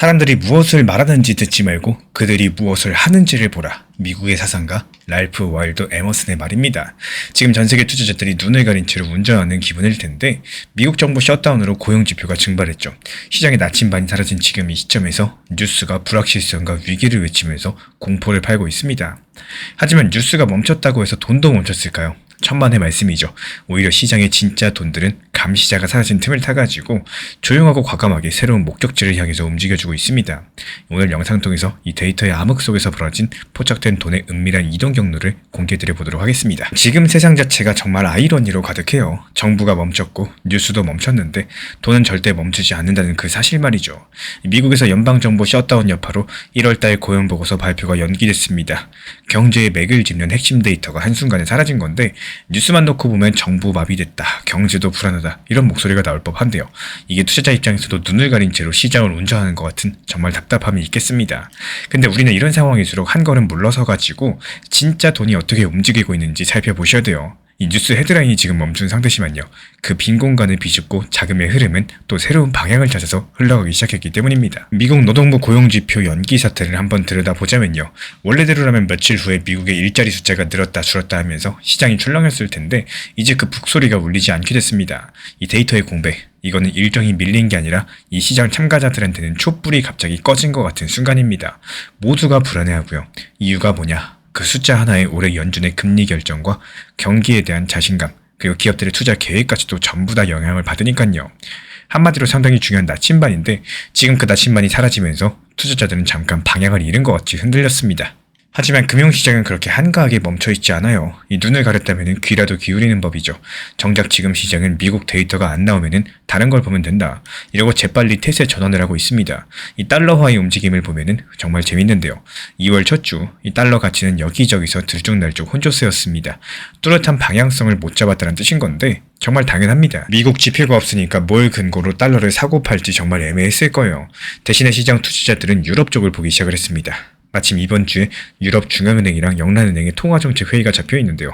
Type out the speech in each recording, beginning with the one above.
사람들이 무엇을 말하는지 듣지 말고 그들이 무엇을 하는지를 보라. 미국의 사상가 랄프 와일드 에머슨의 말입니다. 지금 전 세계 투자자들이 눈을 가린 채로 운전하는 기분일 텐데 미국 정부 셧다운으로 고용 지표가 증발했죠. 시장의 나침반이 사라진 지금 이 시점에서 뉴스가 불확실성과 위기를 외치면서 공포를 팔고 있습니다. 하지만 뉴스가 멈췄다고 해서 돈도 멈췄을까요? 천만의 말씀이죠. 오히려 시장의 진짜 돈들은 감시자가 사라진 틈을 타가지고 조용하고 과감하게 새로운 목적지를 향해서 움직여주고 있습니다. 오늘 영상 통해서 이 데이터의 암흑 속에서 벌어진 포착된 돈의 은밀한 이동 경로를 공개드려 보도록 하겠습니다. 지금 세상 자체가 정말 아이러니로 가득해요. 정부가 멈췄고 뉴스도 멈췄는데 돈은 절대 멈추지 않는다는 그 사실 말이죠. 미국에서 연방정부 셧다운 여파로 1월달 고용보고서 발표가 연기됐습니다. 경제에 맥을 짚는 핵심 데이터가 한순간에 사라진 건데 뉴스만 놓고 보면 정부 마비됐다, 경제도 불안하다 이런 목소리가 나올 법한데요. 이게 투자자 입장에서도 눈을 가린 채로 시장을 운전하는 것 같은 정말 답답함이 있겠습니다. 근데 우리는 이런 상황일수록 한 걸음 물러서 가지고 진짜 돈이 어떻게 움직이고 있는지 살펴보셔야 돼요. 이 뉴스 헤드라인이 지금 멈춘 상태지만요. 그 빈 공간을 비집고 자금의 흐름은 또 새로운 방향을 찾아서 흘러가기 시작했기 때문입니다. 미국 노동부 고용지표 연기 사태를 한번 들여다보자면요. 원래대로라면 며칠 후에 미국의 일자리 숫자가 늘었다 줄었다 하면서 시장이 출렁였을 텐데 이제 그 북소리가 울리지 않게 됐습니다. 이 데이터의 공백, 이거는 일정이 밀린 게 아니라 이 시장 참가자들한테는 촛불이 갑자기 꺼진 것 같은 순간입니다. 모두가 불안해하고요. 이유가 뭐냐? 그 숫자 하나에 올해 연준의 금리 결정과 경기에 대한 자신감, 그리고 기업들의 투자 계획까지도 전부 다 영향을 받으니까요. 한마디로 상당히 중요한 나침반인데 지금 그 나침반이 사라지면서 투자자들은 잠깐 방향을 잃은 것 같이 흔들렸습니다. 하지만 금융시장은 그렇게 한가하게 멈춰있지 않아요. 이 눈을 가렸다면 귀라도 기울이는 법이죠. 정작 지금 시장은 미국 데이터가 안 나오면 다른 걸 보면 된다. 이러고 재빨리 태세 전환을 하고 있습니다. 이 달러화의 움직임을 보면 정말 재밌는데요. 2월 첫 주 이 달러 가치는 여기저기서 들쭉날쭉 혼조세였습니다. 뚜렷한 방향성을 못 잡았다는 뜻인 건데 정말 당연합니다. 미국 지표가 없으니까 뭘 근거로 달러를 사고 팔지 정말 애매했을 거예요. 대신에 시장 투자자들은 유럽 쪽을 보기 시작을 했습니다. 마침 이번 주에 유럽 중앙은행이랑 영란은행의 통화정책 회의가 잡혀 있는데요.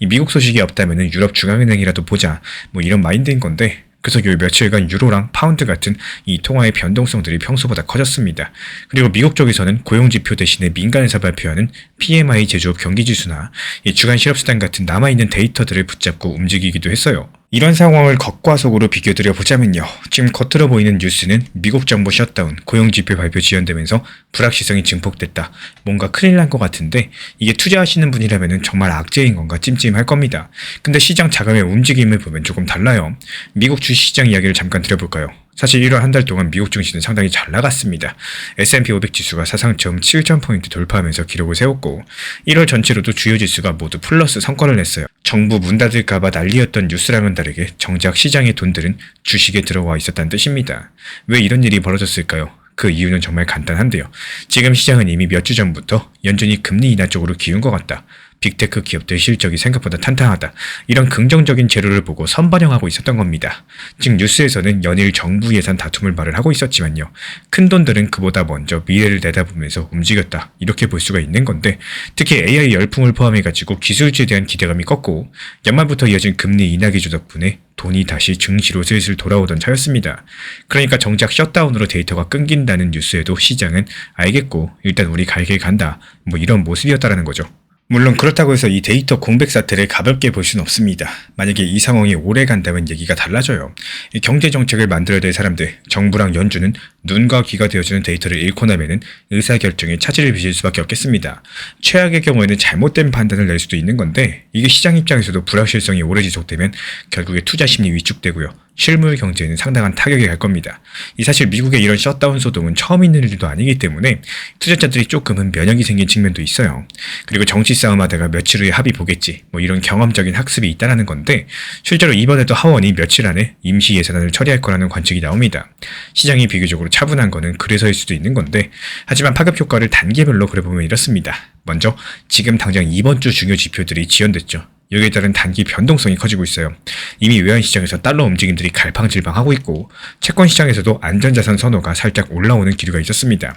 이 미국 소식이 없다면 유럽 중앙은행이라도 보자 뭐 이런 마인드인 건데 그래서 요 며칠간 유로랑 파운드 같은 이 통화의 변동성들이 평소보다 커졌습니다. 그리고 미국 쪽에서는 고용지표 대신에 민간에서 발표하는 PMI 제조업 경기지수나 이 주간 실업수당 같은 남아있는 데이터들을 붙잡고 움직이기도 했어요. 이런 상황을 겉과 속으로 비교드려 보자면요. 지금 겉으로 보이는 뉴스는 미국 정부 셧다운, 고용지표 발표 지연되면서 불확실성이 증폭됐다. 뭔가 큰일 난 것 같은데 이게 투자하시는 분이라면 정말 악재인 건가 찜찜할 겁니다. 근데 시장 자금의 움직임을 보면 조금 달라요. 미국 주시장 이야기를 잠깐 드려볼까요? 사실 1월 한 달 동안 미국 증시는 상당히 잘 나갔습니다. S&P 500 지수가 사상 처음 7,000포인트 돌파하면서 기록을 세웠고 1월 전체로도 주요 지수가 모두 플러스 성과를 냈어요. 정부 문 닫을까봐 난리였던 뉴스랑은 다르게 정작 시장의 돈들은 주식에 들어와 있었다는 뜻입니다. 왜 이런 일이 벌어졌을까요? 그 이유는 정말 간단한데요. 지금 시장은 이미 몇 주 전부터 연준이 금리 인하 쪽으로 기운 것 같다. 빅테크 기업들 실적이 생각보다 탄탄하다. 이런 긍정적인 재료를 보고 선반영하고 있었던 겁니다. 즉 뉴스에서는 연일 정부 예산 다툼을 말을 하고 있었지만요. 큰 돈들은 그보다 먼저 미래를 내다보면서 움직였다. 이렇게 볼 수가 있는 건데 특히 AI 열풍을 포함해 가지고 기술주에 대한 기대감이 꺾고 연말부터 이어진 금리 인하 기조 덕분에 돈이 다시 증시로 슬슬 돌아오던 차였습니다. 그러니까 정작 셧다운으로 데이터가 끊긴다는 뉴스에도 시장은 알겠고 일단 우리 갈 길 간다. 뭐 이런 모습이었다라는 거죠. 물론 그렇다고 해서 이 데이터 공백 사태를 가볍게 볼 수는 없습니다. 만약에 이 상황이 오래 간다면 얘기가 달라져요. 이 경제 정책을 만들어야 될 사람들, 정부랑 연준은 눈과 귀가 되어주는 데이터를 잃고 나면은 의사결정에 차질을 빚을 수밖에 없겠습니다. 최악의 경우에는 잘못된 판단을 낼 수도 있는 건데 이게 시장 입장에서도 불확실성이 오래 지속되면 결국에 투자 심리 위축되고요. 실물 경제에는 상당한 타격이 갈 겁니다. 이 사실 미국의 이런 셧다운 소동은 처음 있는 일도 아니기 때문에 투자자들이 조금은 면역이 생긴 측면도 있어요. 그리고 정치 싸움하다가 며칠 후에 합의 보겠지 뭐 이런 경험적인 학습이 있다라는 건데 실제로 이번에도 하원이 며칠 안에 임시 예산안을 처리할 거라는 관측이 나옵니다. 시장이 비교적으로 차분한 거는 그래서일 수도 있는 건데 하지만 파급 효과를 단계별로 그려보면 이렇습니다. 먼저 지금 당장 이번 주 중요 지표들이 지연됐죠. 여기에 따른 단기 변동성이 커지고 있어요. 이미 외환시장에서 달러 움직임들이 갈팡질팡하고 있고 채권 시장에서도 안전자산 선호가 살짝 올라오는 기류가 있었습니다.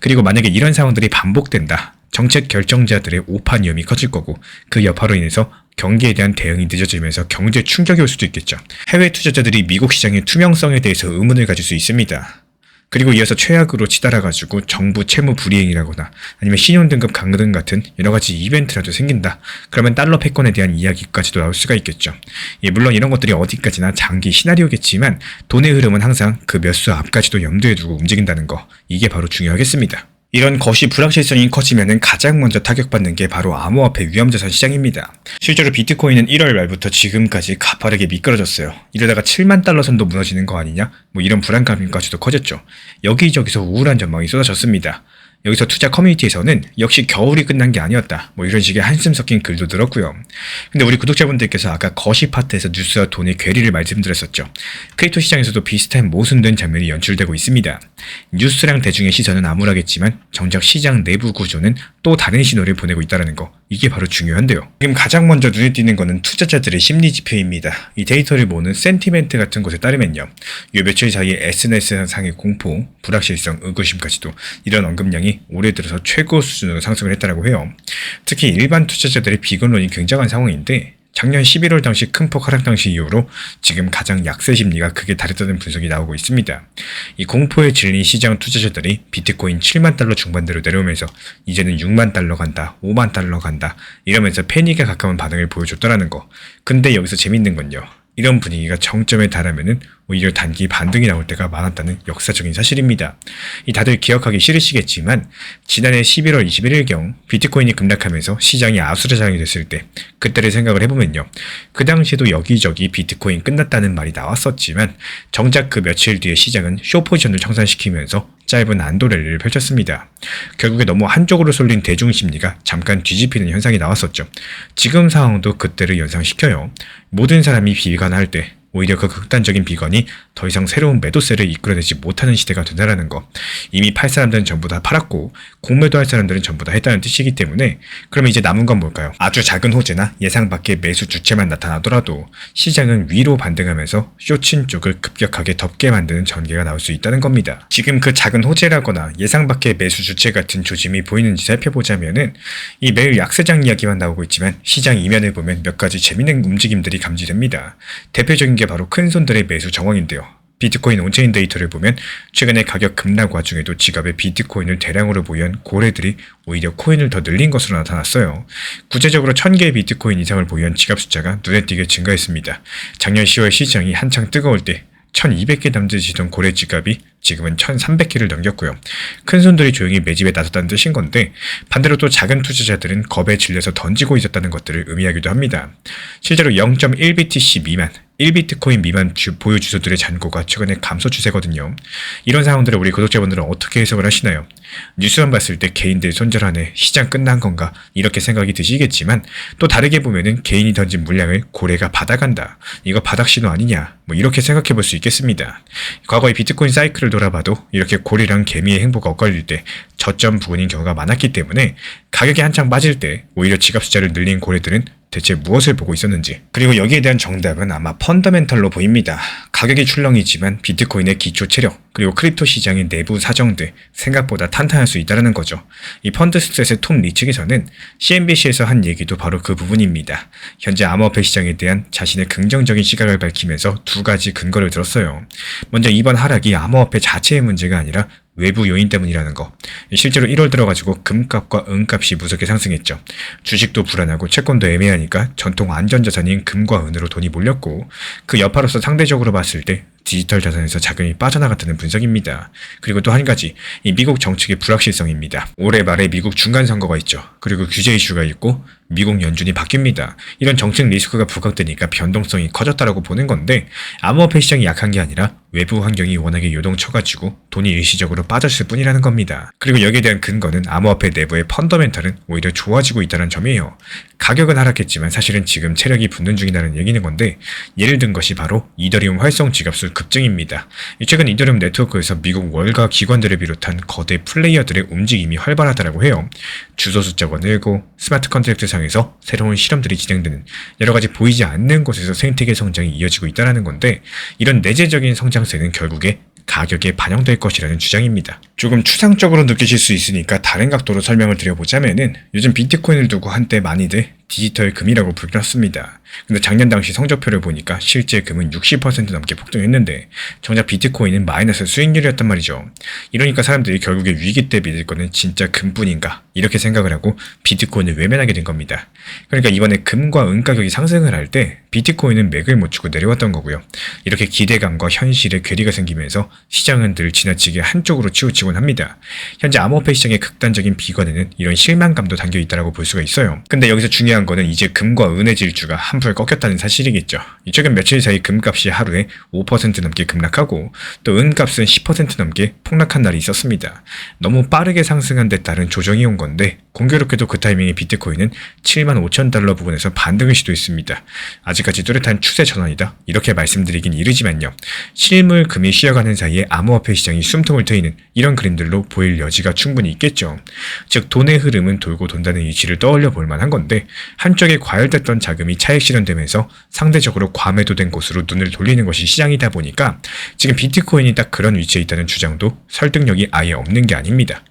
그리고 만약에 이런 상황들이 반복된다. 정책 결정자들의 오판 위험이 커질 거고 그 여파로 인해서 경기에 대한 대응이 늦어지면서 경제 충격이 올 수도 있겠죠. 해외 투자자들이 미국 시장의 투명성에 대해서 의문을 가질 수 있습니다. 그리고 이어서 최악으로 치달아가지고 정부 채무 불이행이라거나 아니면 신용등급 강등 같은 여러 가지 이벤트라도 생긴다. 그러면 달러 패권에 대한 이야기까지도 나올 수가 있겠죠. 예, 물론 이런 것들이 어디까지나 장기 시나리오겠지만 돈의 흐름은 항상 그 몇 수 앞까지도 염두에 두고 움직인다는 거 이게 바로 중요하겠습니다. 이런 것이 불확실성이 커지면 가장 먼저 타격받는 게 바로 암호화폐 위험자산 시장입니다. 실제로 비트코인은 1월 말부터 지금까지 가파르게 미끄러졌어요. 이러다가 7만 달러 선도 무너지는 거 아니냐? 뭐 이런 불안감까지도 커졌죠. 여기저기서 우울한 전망이 쏟아졌습니다. 여기서 투자 커뮤니티에서는 역시 겨울이 끝난 게 아니었다. 뭐 이런 식의 한숨 섞인 글도 들었고요. 근데 우리 구독자분들께서 아까 거시 파트에서 뉴스와 돈의 괴리를 말씀드렸었죠. 크립토 시장에서도 비슷한 모순된 장면이 연출되고 있습니다. 뉴스랑 대중의 시선은 암울하겠지만 정작 시장 내부 구조는 또 다른 신호를 보내고 있다는 거. 이게 바로 중요한데요. 지금 가장 먼저 눈에 띄는 거는 투자자들의 심리 지표입니다. 이 데이터를 보는 센티멘트 같은 곳에 따르면요. 요 며칠 사이에 SNS 상의 공포, 불확실성, 의구심까지도 이런 언급량이 올해 들어서 최고 수준으로 상승을 했다고 해요. 특히 일반 투자자들의 비건론이 굉장한 상황인데 작년 11월 당시 큰 폭 하락 당시 이후로 지금 가장 약세 심리가 크게 다르다는 분석이 나오고 있습니다. 이 공포에 질린 시장 투자자들이 비트코인 7만 달러 중반대로 내려오면서 이제는 6만 달러 간다, 5만 달러 간다 이러면서 패닉에 가까운 반응을 보여줬더라는 거. 근데 여기서 재밌는 건요. 이런 분위기가 정점에 달하면은 오히려 단기 반등이 나올 때가 많았다는 역사적인 사실입니다. 이 다들 기억하기 싫으시겠지만 지난해 11월 21일경 비트코인이 급락하면서 시장이 아수라장이 됐을 때 그때를 생각을 해보면요. 그 당시에도 여기저기 비트코인 끝났다는 말이 나왔었지만 정작 그 며칠 뒤에 시장은 쇼포지션을 청산시키면서 짧은 안도 랠리를 펼쳤습니다. 결국에 너무 한쪽으로 쏠린 대중 심리가 잠깐 뒤집히는 현상이 나왔었죠. 지금 상황도 그때를 연상시켜요. 모든 사람이 비관할 때 오히려 그 극단적인 비건이 더 이상 새로운 매도세를 이끌어내지 못하는 시대가 된다는 거. 이미 팔 사람들은 전부 다 팔았고 공매도할 사람들은 전부 다 했다는 뜻이기 때문에 그러면 이제 남은 건 뭘까요? 아주 작은 호재나 예상 밖의 매수 주체만 나타나더라도 시장은 위로 반등하면서 쇼친 쪽을 급격하게 덮게 만드는 전개가 나올 수 있다는 겁니다. 지금 그 작은 호재라거나 예상 밖의 매수 주체 같은 조짐이 보이는지 살펴보자면은 이 매일 약세장 이야기만 나오고 있지만 시장 이면을 보면 몇 가지 재밌는 움직임들이 감지됩니다. 대표적인 게 바로 큰 손들의 매수 정황인데요. 비트코인 온체인 데이터를 보면 최근에 가격 급락 와중에도 지갑에 비트코인을 대량으로 보유한 고래들이 오히려 코인을 더 늘린 것으로 나타났어요. 구체적으로 1000개의 비트코인 이상을 보유한 지갑 숫자가 눈에 띄게 증가했습니다. 작년 10월 시장이 한창 뜨거울 때 1200개 남짓이던 고래 지갑이 지금은 1300개를 넘겼고요. 큰 손들이 조용히 매집에 나섰다는 뜻인 건데 반대로 또 작은 투자자들은 겁에 질려서 던지고 있었다는 것들을 의미하기도 합니다. 실제로 0.1BTC 미만 1비트코인 미만 주, 보유 주소들의 잔고가 최근에 감소 추세거든요. 이런 상황들을 우리 구독자분들은 어떻게 해석을 하시나요? 뉴스만 봤을 때 개인들 손절하네, 시장 끝난 건가 이렇게 생각이 드시겠지만 또 다르게 보면은 개인이 던진 물량을 고래가 받아간다. 이거 바닥 신호 아니냐? 뭐 이렇게 생각해 볼 수 있겠습니다. 과거의 비트코인 사이클을 돌아봐도 이렇게 고래랑 개미의 행보가 엇갈릴 때 저점 부근인 경우가 많았기 때문에 가격이 한창 빠질 때 오히려 지갑 숫자를 늘린 고래들은 대체 무엇을 보고 있었는지 그리고 여기에 대한 정답은 아마 펀더멘털로 보입니다. 가격이 출렁이지만 비트코인의 기초 체력 그리고 크립토 시장의 내부 사정들 생각보다 탄탄할 수 있다는 거죠. 이 펀드 스트레스의 톰 리측에서는 CNBC에서 한 얘기도 바로 그 부분입니다. 현재 암호화폐 시장에 대한 자신의 긍정적인 시각을 밝히면서 두 가지 근거를 들었어요. 먼저 이번 하락이 암호화폐 자체의 문제가 아니라 외부 요인 때문이라는 거. 실제로 1월 들어가지고 금값과 은값이 무섭게 상승했죠. 주식도 불안하고 채권도 애매하니까 전통 안전자산인 금과 은으로 돈이 몰렸고 그 여파로서 상대적으로 봤을 때 디지털 자산에서 자금이 빠져나갔다는 분석입니다. 그리고 또 한 가지, 이 미국 정책의 불확실성입니다. 올해 말에 미국 중간 선거가 있죠. 그리고 규제 이슈가 있고 미국 연준이 바뀝니다. 이런 정책 리스크가 부각되니까 변동성이 커졌다라고 보는 건데 암호화폐 시장이 약한 게 아니라 외부 환경이 워낙에 요동쳐가지고 돈이 일시적으로 빠졌을 뿐이라는 겁니다. 그리고 여기에 대한 근거는 암호화폐 내부의 펀더멘털은 오히려 좋아지고 있다는 점이에요. 가격은 하락했지만 사실은 지금 체력이 붙는 중이라는 얘기는 건데 예를 든 것이 바로 이더리움 활성 지갑수 급증입니다. 최근 이더리움 네트워크에서 미국 월가 기관들을 비롯한 거대 플레이어들의 움직임이 활발하다고 해요. 주소 숫자가 늘고 스마트 컨트랙트 상에서 새로운 실험들이 진행되는 여러 가지 보이지 않는 곳에서 생태계 성장이 이어지고 있다는 건데 이런 내재적인 성장세는 결국에 가격에 반영될 것이라는 주장입니다. 조금 추상적으로 느끼실 수 있으니까 다른 각도로 설명을 드려보자면은 요즘 비트코인을 두고 한때 많이들 디지털 금이라고 불렸습니다. 근데 작년 당시 성적표를 보니까 실제 금은 60% 넘게 폭등했는데 정작 비트코인은 마이너스 수익률이었단 말이죠. 이러니까 사람들이 결국에 위기 때 믿을 거는 진짜 금뿐인가 이렇게 생각을 하고 비트코인을 외면하게 된 겁니다. 그러니까 이번에 금과 은 가격이 상승을 할 때 비트코인은 맥을 못 추고 내려왔던 거고요. 이렇게 기대감과 현실의 괴리가 생기면서 시장은 늘 지나치게 한쪽으로 치우치곤 합니다. 현재 암호화폐 시장의 극단적인 비관에는 이런 실망감도 담겨 있다고 볼 수가 있어요. 근데 여기서 중요한 거는 이제 금과 은의 질주가 한풀 꺾였다는 사실이겠죠. 최근 며칠 사이 금값이 하루에 5% 넘게 급락하고 또 은값은 10% 넘게 폭락한 날이 있었습니다. 너무 빠르게 상승한 데 따른 조정이 온 건데 공교롭게도 그 타이밍에 비트코인은 7만 5천 달러 부근에서 반등을 시도했습니다. 아직까지 뚜렷한 추세 전환이다 이렇게 말씀드리긴 이르지만요. 실물 금이 쉬어가는 사이에 암호화폐 시장이 숨통을 트이는 이런 그림들로 보일 여지가 충분히 있겠죠. 즉 돈의 흐름은 돌고 돈다는 이치를 떠올려 볼 만한 건데 한쪽에 과열됐던 자금이 차익 실현되면서 상대적으로 과매도된 곳으로 눈을 돌리는 것이 시장이다 보니까 지금 비트코인이 딱 그런 위치에 있다는 주장도 설득력이 아예 없는 게 아닙니다.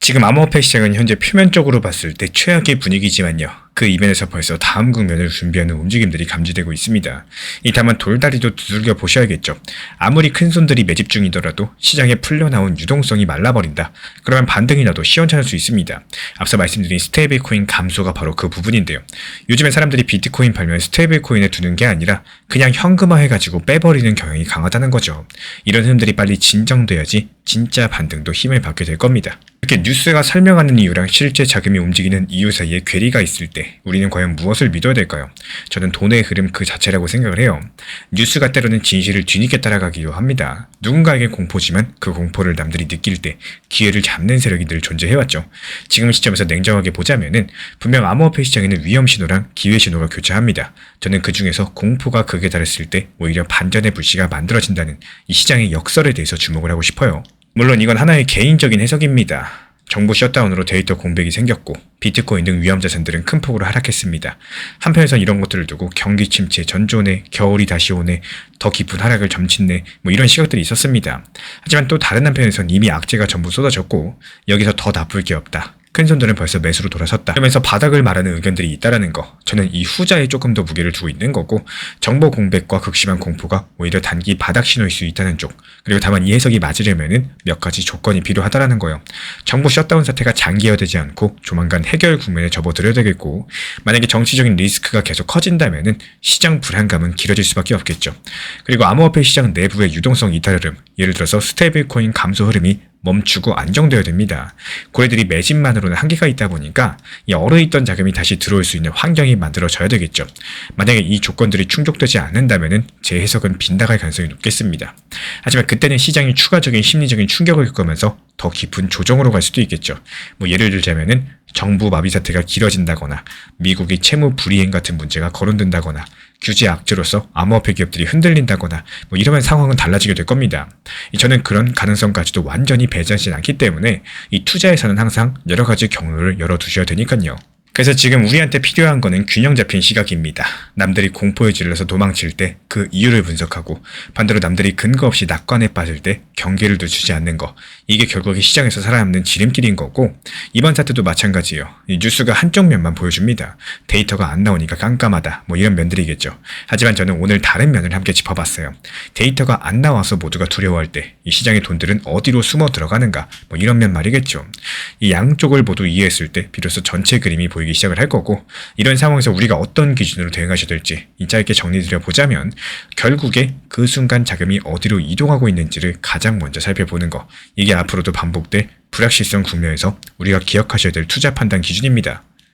지금 암호화폐 시장은 현재 표면적으로 봤을 때 최악의 분위기지만요. 그 이면에서 벌써 다음 국면을 준비하는 움직임들이 감지되고 있습니다. 이 다만 돌다리도 두들겨 보셔야겠죠. 아무리 큰 손들이 매집 중이더라도 시장에 풀려나온 유동성이 말라버린다. 그러면 반등이 나도 시원찮을 수 있습니다. 앞서 말씀드린 스테이블 코인 감소가 바로 그 부분인데요. 요즘에 사람들이 비트코인 팔면 스테이블 코인에 두는 게 아니라 그냥 현금화해가지고 빼버리는 경향이 강하다는 거죠. 이런 흐름들이 빨리 진정돼야지 진짜 반등도 힘을 받게 될 겁니다. 이렇게 뉴스가 설명하는 이유랑 실제 자금이 움직이는 이유 사이에 괴리가 있을 때 우리는 과연 무엇을 믿어야 될까요? 저는 돈의 흐름 그 자체라고 생각을 해요. 뉴스가 때로는 진실을 뒤늦게 따라가기도 합니다. 누군가에게 공포지만 그 공포를 남들이 느낄 때 기회를 잡는 세력이 늘 존재해왔죠. 지금 시점에서 냉정하게 보자면은 분명 암호화폐 시장에는 위험 신호랑 기회 신호가 교차합니다. 저는 그 중에서 공포가 극에 달했을 때 오히려 반전의 불씨가 만들어진다는 이 시장의 역설에 대해서 주목을 하고 싶어요. 물론 이건 하나의 개인적인 해석입니다. 정부 셧다운으로 데이터 공백이 생겼고 비트코인 등 위험 자산들은 큰 폭으로 하락했습니다. 한편에선 이런 것들을 두고 경기 침체, 전조네, 겨울이 다시 오네, 더 깊은 하락을 점친네 뭐 이런 시각들이 있었습니다. 하지만 또 다른 한편에선 이미 악재가 전부 쏟아졌고 여기서 더 나쁠 게 없다. 큰 손들은 벌써 매수로 돌아섰다. 그러면서 바닥을 말하는 의견들이 있다라는 거. 저는 이 후자에 조금 더 무게를 두고 있는 거고 정보 공백과 극심한 공포가 오히려 단기 바닥 신호일 수 있다는 쪽. 그리고 다만 이 해석이 맞으려면은 몇 가지 조건이 필요하다라는 거요. 정부 셧다운 사태가 장기화되지 않고 조만간 해결 국면에 접어들어야 되겠고 만약에 정치적인 리스크가 계속 커진다면은 시장 불안감은 길어질 수밖에 없겠죠. 그리고 암호화폐 시장 내부의 유동성 이탈 흐름, 예를 들어서 스테이블 코인 감소 흐름이 멈추고 안정되어야 됩니다. 고래들이 매집만으로는 한계가 있다 보니까 이 얼어있던 자금이 다시 들어올 수 있는 환경이 만들어져야 되겠죠. 만약에 이 조건들이 충족되지 않는다면 제 해석은 빗나갈 가능성이 높겠습니다. 하지만 그때는 시장이 추가적인 심리적인 충격을 겪으면서 더 깊은 조정으로 갈 수도 있겠죠. 뭐 예를 들자면은 정부 마비 사태가 길어진다거나 미국의 채무 불이행 같은 문제가 거론된다거나 규제 악재로서 암호화폐 기업들이 흔들린다거나 뭐 이러면 상황은 달라지게 될 겁니다. 저는 그런 가능성까지도 완전히 배제하지 않기 때문에 이 투자에서는 항상 여러 가지 경로를 열어두셔야 되니까요. 그래서 지금 우리한테 필요한 거는 균형 잡힌 시각입니다. 남들이 공포에 질려서 도망칠 때 그 이유를 분석하고 반대로 남들이 근거 없이 낙관에 빠질 때 경계를 늦추지 않는 거. 이게 결국에 시장에서 살아남는 지름길인 거고 이번 사태도 마찬가지예요. 이 뉴스가 한쪽 면만 보여줍니다. 데이터가 안 나오니까 깜깜하다. 뭐 이런 면들이겠죠. 하지만 저는 오늘 다른 면을 함께 짚어봤어요. 데이터가 안 나와서 모두가 두려워할 때 이 시장의 돈들은 어디로 숨어 들어가는가. 뭐 이런 면 말이겠죠. 이 양쪽을 모두 이해했을 때 비로소 전체 그림이 보이기 시작을 할 거고 이런 상황에서 우리가 어떤 기준으로 대응하셔야 될지 이 짧게 정리드려 보자면 결국에 그 순간 자금이 어디로 이동하고 있는지를 가장 먼저 살펴보는 거 이게 앞으로도 반복될 불확실성 국면에서 우리가 기억하셔야 될 투자 판단 기준입니다.